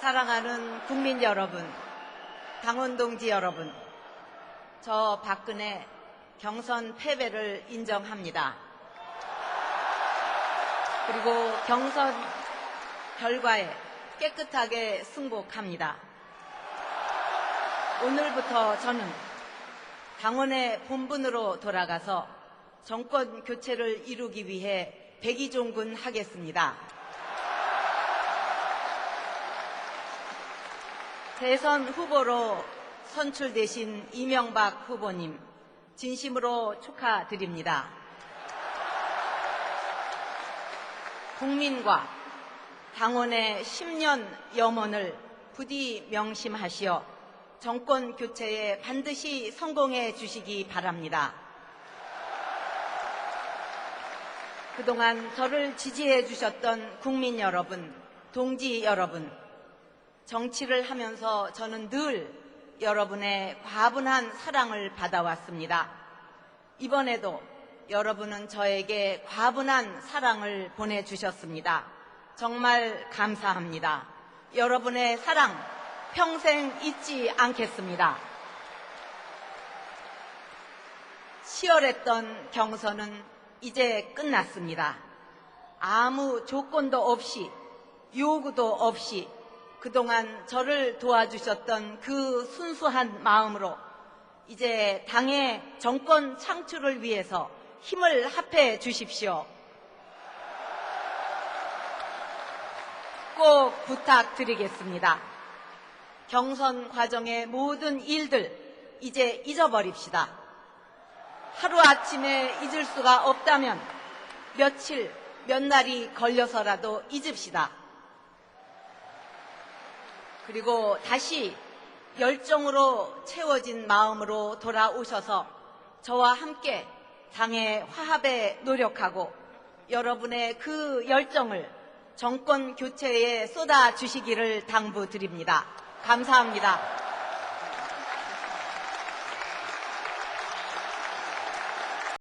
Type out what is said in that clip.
사랑하는 국민 여러분, 당원 동지 여러분, 저 박근혜 경선 패배를 인정합니다. 그리고 경선 결과에 깨끗하게 승복합니다. 오늘부터 저는 당원의 본분으로 돌아가서 정권 교체를 이루기 위해 백의종군 하겠습니다. 대선 후보로 선출되신 이명박 후보님 진심으로 축하드립니다. 국민과 당원의 10년 염원을 부디 명심하시어 정권 교체에 반드시 성공해 주시기 바랍니다. 그동안 저를 지지해 주셨던 국민 여러분, 동지 여러분, 정치를 하면서 저는 늘 여러분의 과분한 사랑을 받아왔습니다. 이번에도 여러분은 저에게 과분한 사랑을 보내주셨습니다. 정말 감사합니다. 여러분의 사랑 평생 잊지 않겠습니다. 치열했던 경선은 이제 끝났습니다. 아무 조건도 없이 요구도 없이 그동안 저를 도와주셨던 그 순수한 마음으로 이제 당의 정권 창출을 위해서 힘을 합해 주십시오. 꼭 부탁드리겠습니다. 경선 과정의 모든 일들 이제 잊어버립시다. 하루아침에 잊을 수가 없다면 며칠, 몇 날이 걸려서라도 잊읍시다. 그리고 다시 열정으로 채워진 마음으로 돌아오셔서 저와 함께 당의 화합에 노력하고 여러분의 그 열정을 정권 교체에 쏟아 주시기를 당부드립니다. 감사합니다.